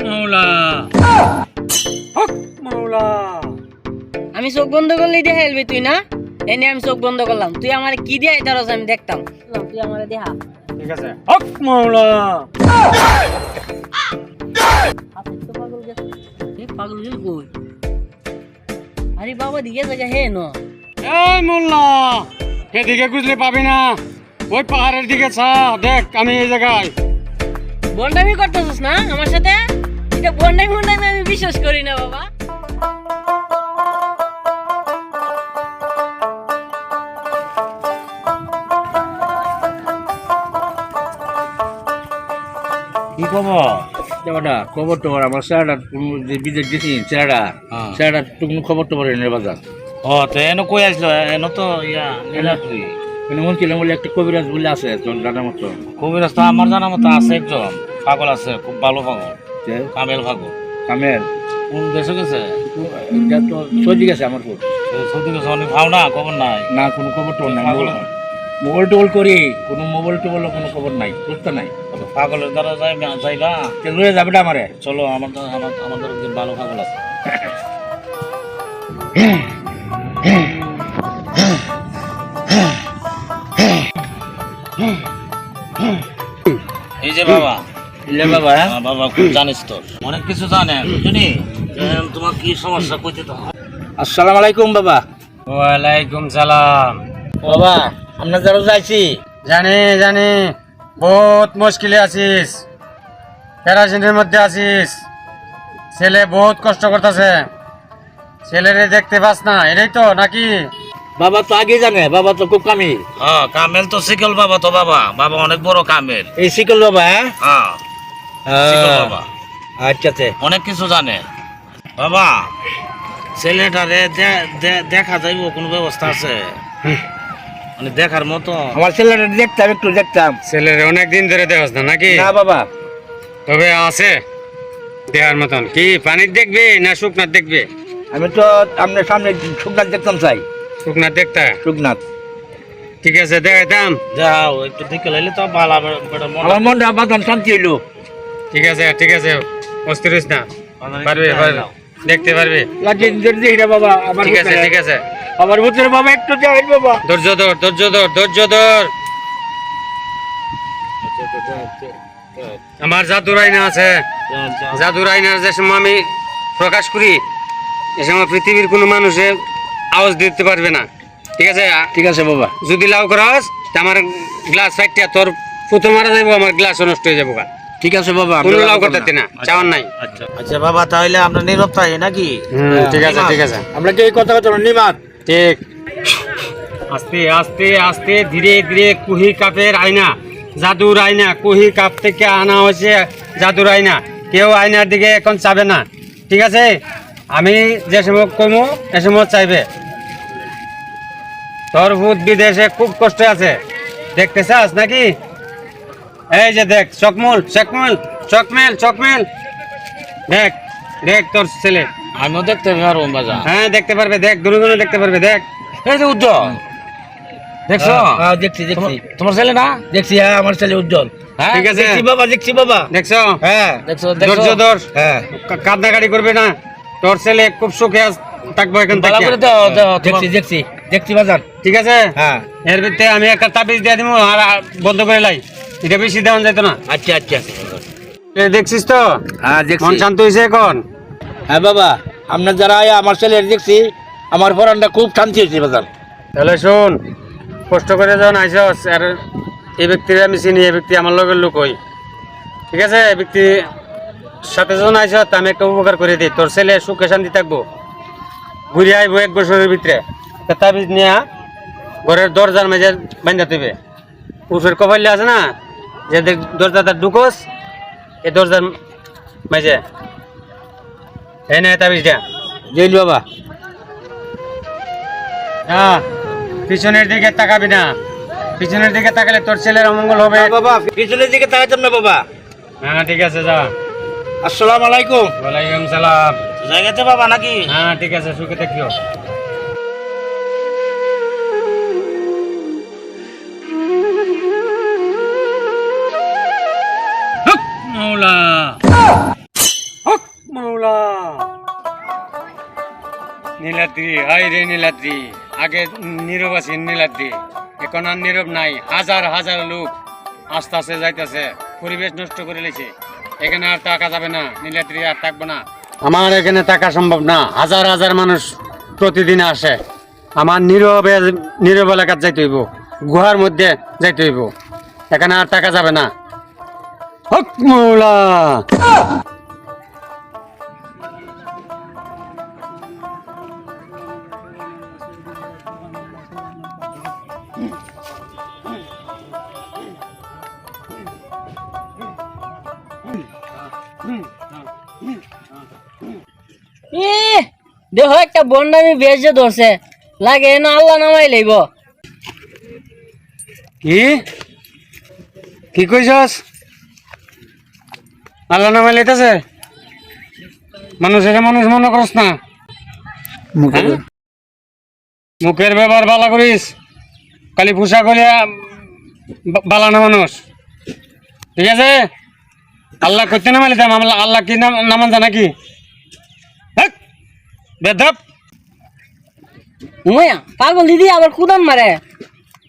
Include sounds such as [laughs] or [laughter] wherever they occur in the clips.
মাওলা। হক মাওলা। আমি চোখ বন্ধ করলে দেখা হেলবি তুই না? এনে আমি চোখ বন্ধ করলাম। তুই আমার কি দিয়ে এটা আমি দেখতাম। তুই আমার দেহা। ঠিক আছে। হক মাওলা। পাগল গেছে এ পাগল গেল কই? আরে বাবা দিকে জায়গা হে ন। এই মোল্লা এদিকে খুঁজলে পাবি না। ওই পাহাড়ের দিকে ছা দেখ আমি এই জায়গায়। বন্ডামি করতেছিস না? আমার সাথে? এটা বন্ডামি বন্ডামি আমি বিশ্বাস করি না বাবা। কি খবর? দেবাটা খবর টবর আমার স্যারটা যে বিদেশ গেছি স্যারটা স্যারটা তো কোনো খবর টবর এনে বাজার। ও তো এনো কই আসলো? এনো তো ইয়া মানে মন ছিলাম বলে একটা কবিরাজ বলে আছে তোর দাদা মতো। খুবই রাস্তা আমার জানা মতো আছে একজন। পাগল আছে খুব ভালো পাগল। কামেল পাগল। কামের কোন দেশে গেছে? এটা তো গেছে আমার খুব সৌদি গেছে অনেক ভাও না খবর নাই। না কোনো খবর টবর নাই। মোবাইল টোবল করি কোনো মোবাইল টোবল কোনো খবর নাই বুঝতে নাই। পাগলের দ্বারা যাই যাইবা তে লয়ে যাবে না আমারে? চলো আমার তো- আমার- আমাদের ভালো পাগল আছে। [laughs] যে বাবা। ইলে বাবা হ্যাঁ? বাবা খুব জানিস তো। অনেক কিছু তোমার কি সমস্যা কইতে তো? আসসালামু আলাইকুম বাবা। ওয়ালাইকুম সালাম। বাবা আমরা যারা যাইছি। জানি জানি। বহুত মুশকিলে আছিস। প্যারাসিনের মধ্যে আছিস। ছেলে বহুত কষ্ট করতেছে। ছেলেরে দেখতে পাস না এটাই তো নাকি? বাবা তো আগে জানে বাবা তো খুব কামি হ্যাঁ কামেল তো শিকল বাবা তো বাবা। বাবা অনেক বড় কামেল। এই শিকল বাবা হ্যাঁ? হ্যাঁ বাবা। আচ্ছা আচ্ছা। অনেক কিছু জানে। বাবা ছেলেটারে দেখা যাইব কোনো ব্যবস্থা আছে? মানে দেখার মতো। আমার ছেলেটা দেখতাম একটু দেখতাম। ছেলের অনেক দিন ধরে দেখস না নাকি? না বাবা। তবে আছে দেহার মতন। কি পানির দেখবে না শুকনার দেখবে? আমি তো আপনার সামনে শুকনার দেখতাম চাই। দেখতা? ঠিক আছে দেখাইতাম। যাও একটু দেখে লাইলে তো ভালো আমার মনটা শান্তি হইল। ঠিক আছে ঠিক আছে অস্থির না। পারবে পারবে দেখতে পারবে। বাবা আমার ঠিক আছে ঠিক আছে। আমার ভিতরে বাবা একটু দেখেন বাবা। ধৈর্য ধর ধৈর্য ধর ধৈর্য ধর। আমার জাদুর আইনা আছে। জাদুর আইনার যে সময় আমি প্রকাশ করি এ সময় পৃথিবীর কোনো মানুষে আওয়াজ দিতে পারবে না। ঠিক আছে? ঠিক আছে বাবা। যদি লাউ করাস আমার গ্লাস ফাইটটা তোর ফুটো মারা যাব আমার গ্লাস নষ্ট হয়ে যাব ঠিক আছে বাবা কোনো লাউ করতে না। না চাওয়ার নাই। আচ্ছা আচ্ছা বাবা তাহলে আমরা নীরব তাই নাকি? ঠিক আছে ঠিক আছে। আমরা কি এই কথা কথা নিমাত। ঠিক। আস্তে আস্তে আস্তে ধীরে ধীরে কুহি কাপের আয়না। জাদুর আয়না কুহি কাপ থেকে আনা হয়েছে জাদুর আয়না। কেউ আয়নার দিকে এখন চাবে না। ঠিক আছে? আমি যে সময় কমু এ সময় চাইবে। তোর ভূত বিদেশে খুব কষ্ট আছে। দেখতে চাস নাকি? এই যে দেখ চকমুল চকমুল চকমেল চকমেল। দেখ দেখ তোর ছেলে। আমিও দেখতে পারব বাজা। হ্যাঁ দেখতে পারবে দেখ দুনো দেখতে পারবে দেখ। এই যে উজ্জ্বল। দেখছ? হ্যাঁ দেখছি দেখছি। তোমার- ছেলে না? দেখছি হ্যাঁ আমার ছেলে উজ্জ্বল। হ্যাঁ ঠিক আছে। দেখছি বাবা দেখছি বাবা। দেখছ? হ্যাঁ দেখছ ধৈর্য ধর। হ্যাঁ। কান্না গাড়ি করবে না। তোর ছেলে খুব সুখে থাকব এখান থেকে। দেখছি দেখছি। দেখছি বাজার ঠিক আছে? হ্যাঁ। এর ভিতরে আমি একটা তাবিজ দিয়ে দিব আর বন্ধ করে লাই। এটা বেশি দেওয়া যেত না। আচ্ছা আচ্ছা দেখছিস তো? হ্যাঁ মন দেখছি শান্ত হয়েছে এখন? হ্যাঁ বাবা আপনার যারা আমার ছেলে দেখছি আমার পরানটা খুব শান্তি হয়েছে বাজার তাহলে শোন কষ্ট করে যখন আইসস আর এই ব্যক্তির আমি চিনি এই ব্যক্তি আমার লগের লোক হই। ঠিক আছে? এই ব্যক্তি সাথে যখন আইসস আমি একটা উপকার করে দিই। তোর ছেলে সুখে শান্তি থাকব। ঘুরে আইবো এক বছরের ভিতরে। তাবিজ নিয়ে ঘরের দরজার মেঝে বান্ধা দেবে। উঠের কপালে আছে না? যে দরজাটা ঢুকোস এই দরজার মেঝে। এই না তাবিজটা। জৈন বাবা। হ্যাঁ পিছনের দিকে তাকাবি না। পিছনের দিকে তাকালে তোর ছেলের অমঙ্গল হবে। বাবা পিছনের দিকে তাকাতাম না বাবা। হ্যাঁ ঠিক আছে যা। আসসালামু আলাইকুম। ওয়ালাইকুম সালাম। জায়গাতে বাবা নাকি? হ্যাঁ ঠিক আছে সুখে দেখিও মাওলা। হক মাওলা। নীলাদ্রি হাই রে নীলাদ্রি। আগে নীরব আছে নীলাদ্রি। এখন আর নীরব নাই, হাজার হাজার লোক আস্তে আস্তে যাইতেছে, পরিবেশ নষ্ট করে লেছে। এখানে আর টাকা যাবে না, নীলাদ্রি আর থাকব না। আমার এখানে টাকা সম্ভব না, হাজার হাজার মানুষ প্রতিদিন আসে। আমার নীরবে, নীরব এলাকার যাইতে হইব, গুহার মধ্যে যাইতে হইব। এখানে আর টাকা যাবে না। হক মৌলা। দেখো একটা বন্ডামি যে ধরছে। লাগে না আল্লাহ নামাই লইব। কি? কি কইছস? আল্লাহ নামে লেতেছে মানুষের মানুষ মনে করস না। হ্যাঁ? মুখের ব্যবহার ভালো করিস খালি পোশা করিয়া বালা না মানুষ। ঠিক আছে? আল্লাহ করতে নামে লিতাম আল্লাহ আল্লাহ কি নাম নামান জানা কি বেদব। পাগল দিদি আবার কুদান মারে।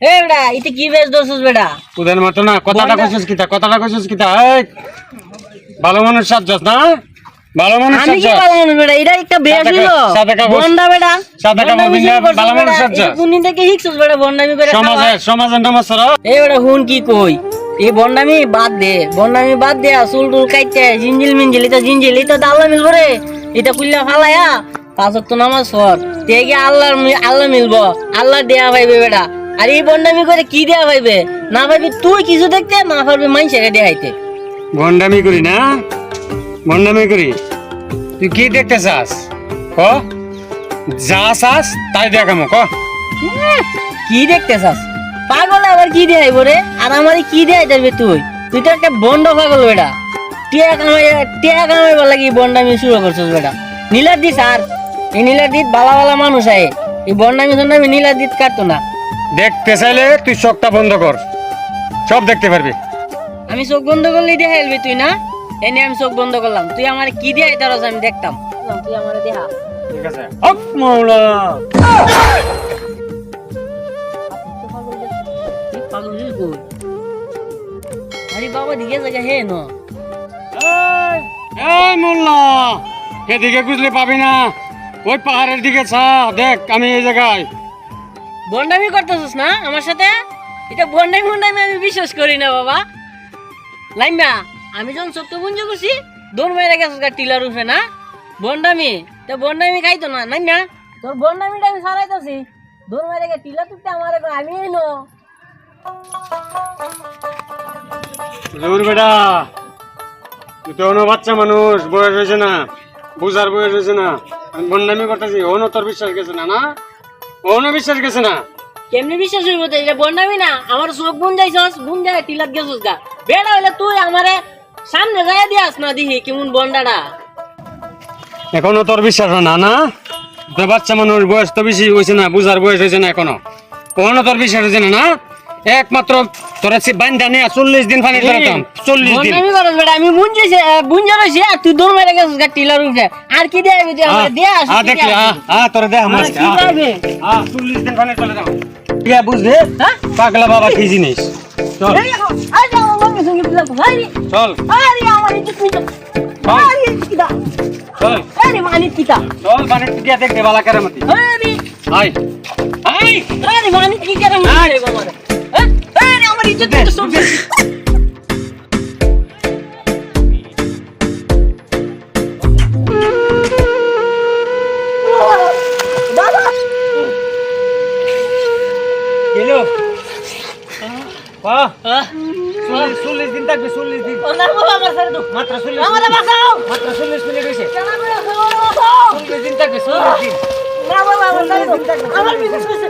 এ বেটা ইতে কি বেশ ধরছিস বেটা? তোদের মতো না কথাটা কইছিস কিতা কথাটা কইছিস কিতা এই ভালো মানুষ সাজছস না? ভালো মানুষ আমি কি সাজছস মানুষ বেটা? এটা একটা। বন্ডা বেটা। সাদা কাগজ বিনা ভালো মানুষ। থেকে শিখছিস বেটা বন্ডামি করে সমাজে নামাজ সর এই বেটা হুন কি কই? এই বন্ডামি বাদ দে। বন্ডামি বাদ দে চুল টুল কাইতে জিঞ্জিল মিঞ্জিল এটা জিঞ্জিল এটা দাল্লা মিলবো রে। এটা কুল্লা ফালায়া। পাঁচ তো নামাজ পড়। তেগে আল্লাহর আল্লাহ মিলবো। আল্লাহ দেয়া পাইবে বেটা। আর এই বন্ডামি করে কি দেয়া পাইবে? না পাইবে তুই কিছু দেখতে না পারবে মানুষের দেখাইতে ভন্ডামি করি না? ভন্ডামি করি। তুই কি দেখতে চাস? ক? যা চাস তাই দেখামো ক? কি দেখতে চাস? পাগল আবার কি দেখাইবো রে? আর আমারে কি দেখাই যাবে তুই? তুই তো একটা বন্ড পাগল বেটা। টিয়া কামাই টিয়া কামাইবার লাগি বন্ডামি শুরু করছিস বেটা? নীলার দিস আর এই নীলার দিত বালা বালা মানুষ আয়। এই বন্ডামি সন্ডামি নীলার দিত কাটতো না। দেখতে চাইলে তুই চোখটা বন্ধ কর। সব দেখতে পারবি। আমি চোখ বন্ধ করলেই দেখা হেলবি তুই না? এনে আমি চোখ বন্ধ করলাম। তুই আমার কি দেখাই তার আমি দেখতাম। তুই আমার দেখা ঠিক আছে। হক মৌলা। পাগল কই? আরে বাবা দিকে জায়গা হে ন। এই, এই মোল্লা এদিকে পাবি না। ওই পাহাড়ের দিকে ছা দেখ আমি এই জায়গায়। বন্ডামি করতেছিস না আমার সাথে? এটা বন্ডামি বন্ডামি আমি বিশ্বাস করি না বাবা। লাইমা আমি যখন সত্য পুঞ্জ করছি দৌড় মেরে গেছিস টিলার উঠে না? বন্ডামি তো বন্ডামি খাইতো না নাই না তোর বন্ডামিটা আমি সারাইতেছি। দৌড় মেরে গে টিলা তুলতে আমার আমি নো জোর বেটা তুই তো অন্য বাচ্চা মানুষ বয়স হয়েছে না বুঝার বয়স হয়েছে না। আমি বন্ডামি করতেছি অন্য তোর বিশ্বাস গেছে না না? অন্য বিশ্বাস গেছে না? কেমনি বিশ্বাস হইব তো এটা বন্ডামি না আমার চোখ বুন যাইছস বুন যায় টিলাত গেছিস গা। বেড়া হইলে তুই আমারে সামনে দিয়াস না দিহি কেমন বন্ডাটা এখনও তোর বিশ্বাস না না? তোর বাচ্চা মানুষ বয়স তো বেশি হয়েছে না বুঝার বয়স হয়েছে না এখনও। কখনো তোর বিশ্বাস হয়েছে না না? একমাত্র তোরা সে বান্ধা নিয়ে চল্লিশ দিন পানি ধরতাম চল্লিশ দিন। করস বেটা আমি আর তুই দৌড় মেরে গেছিস গা টিলার উঠে আর কি দেয় আমারে দে আস আ দেখলি আ আ তোরা দেখ আমার কি পাবে আ চল্লিশ দিন পানি চলে যাও। ইয়া বুঝলে? হ্যাঁ? পাগলা বাবা কি জিনিস? চল। যাও চল। আরে আমার আরে কিটা চল। আরে মানি কিটা চল পানি দিয়া দেখ দেবালা কেরামতি। আরে আই আই আরে মানি কি করে মারে বাবা হ্যাঁ? আরে আমার ইজ্জত তো সব থাকবে চল্লিশ দিন না বাবা আমার বিশেষ করছে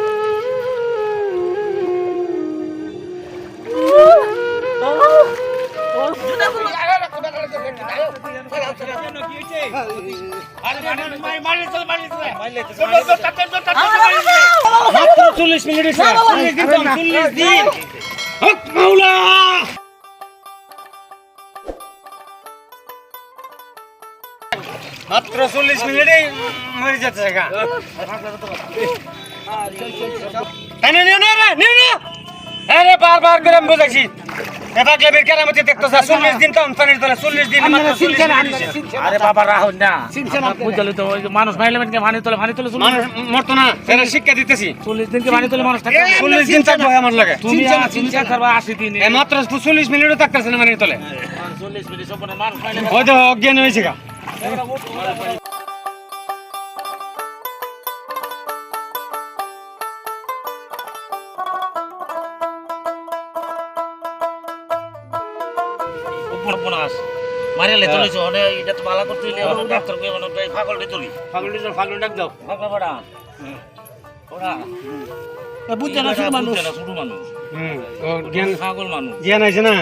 চল্লিশ মিনিট চল্লিশ দিন চল্লিশ দিন মাওলা! মাত্র চল্লিশ মিনিটেই মরে যাচ্ছে বারবার করে আমি বোঝাইছি। এবার কেরামতি চল্লিশ দিন পানির তলে, চল্লিশ দিন, মাত্র চল্লিশ মিনিট হইছে। আরে বাবা রাহুল না বুঝলি তো মানুষ মাইলে মানে ভানি তোলে ভানি তোলে চল্লিশ- মানুষ মরতো না, সেটা শিক্ষা দিতেছি। চল্লিশ দিনকে ভানি তোলে মানুষ থাকে চল্লিশ দিন থাকব আমার লাগে। তুমি আশি দিন মাত্র চল্লিশ মিনিটও থাকতেছে না মানির তলে। চল্লিশ মিনিট মানুষ অজ্ঞান হয়েছে গা। উপন্যাস। মারিয়ালে তুলিছ মানে এটা তো করতে হইলে ডাক্তার কই মানে পাগল রে তুলি। পাগল ডাক দাও। পাগল বড়া ওরা। বুঝছে না শুধু মানুষ। শুধু মানুষ। হুম, জ্ঞান তুমি পাগল মানুষ। জ্ঞান আছে না?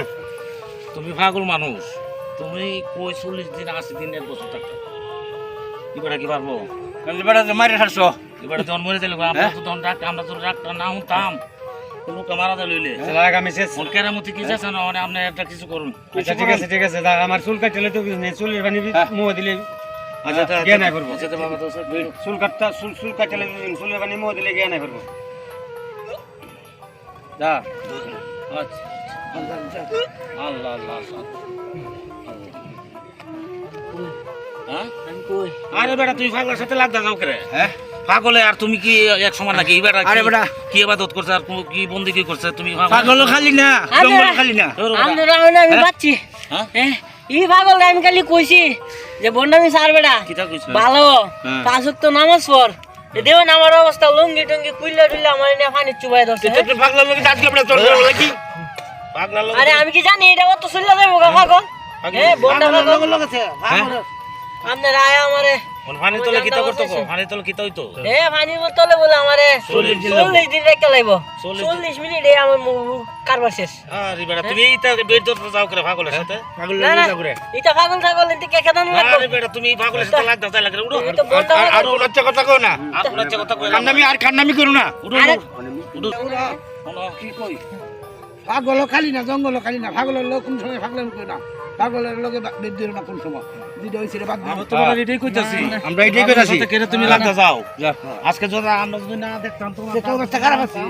তুমি পাগল মানুষ। তুমি কই চল্লিশ দিন আশি দিন এক বছর থাকতে এবারে কি পারব? বেড়া মারি হারছো এবারে তখন মরে দিলে আমরা তো তখন ডাক্তার আমরা তো ডাক্তার না হতাম লোকে মারা লইলে। শেষ। মন কেরামতি কি যাচ্ছে না? মানে আপনি একটা কিছু করুন। আচ্ছা ঠিক আছে ঠিক আছে আমার চুল কাটলে তো কিছু নেই। চুলের মুহ দিলে আচ্ছা জ্ঞান নাই করব। আচ্ছা, বাবা তো চুল কাটতা চুল চুল কাটলে চুলের পানি মুহ দিলে জ্ঞান নাই করব। যা। আচ্ছা আল্লাহ আল্লাহ। আরে বেটা তুই পাগলের সাথে লাগদা যাও করে? হ্যাঁ? পাগলে আর তুমি কি এক সমান নাকি? কি- আরে বেটা। কি ইবাদত করছে? আর কি বন্দি কি করছে? তুমি পাগল? খালি না জঙ্গল খালি না। আমি রাহুল আমি বাচ্চি হ্যাঁ? হ্যাঁ? ই পাগল আমি খালি কইছি যে বন্ডামি সার বেটা। ভালো। হ্যাঁ। পাঁচক তো নামাজ পর দেবেন আমার অবস্থা লুঙ্গি টুঙ্গি কুইলা টুইলা আমার এনে পানি চুবাই ধরছে হ্যাঁ? তুই পাগল লোক ডাকলে বেড়া তোর কি পাগলা লোক আরে আমি কি জানি এটা অত চলে যাব পাগল? হ্যাঁ বন্ডা পাগল। লোক আছে। আপনার আয় আমারে। পানি তোলে কিতা জানতে করতো পানি তোলে কিতা হইতো? এ পানি বোতলে বলে আমারে। চল্লিশ দিন চল্লিশ দিন রেখে লাইব চল্লিশ দিন। চল্লিশ মিনিট এ আমার কারবার শেষ। আরে বেটা তুমি এইটা বের ধরতে যাও করে পাগলের সাথে। পাগল না না করে এটা পাগল ছাগল এতে কে কেদান লাগবো। আরে বেটা তুমি পাগলের সাথে লাগদা তাই লাগে উড়ো আর আর লজ্জা কথা কও না। আর উড়াচ্ছে কথা কই কান্নামি আর কান্নামি করু না। উড়ো উড়ো উড়ো কি কই পাগল খালি না জঙ্গল খালি না। পাগলের লোক কোন সময় পাগলের না? পাগলের লোকে বেদ না কোন সময়? আমরা এটাই কইতাছি আমরা এটাই কইতাছি। সাথে কেন তুমি লাগদা যাও। আজকে যদি আমরা যদি না দেখতাম তোমার খারাপ আছে।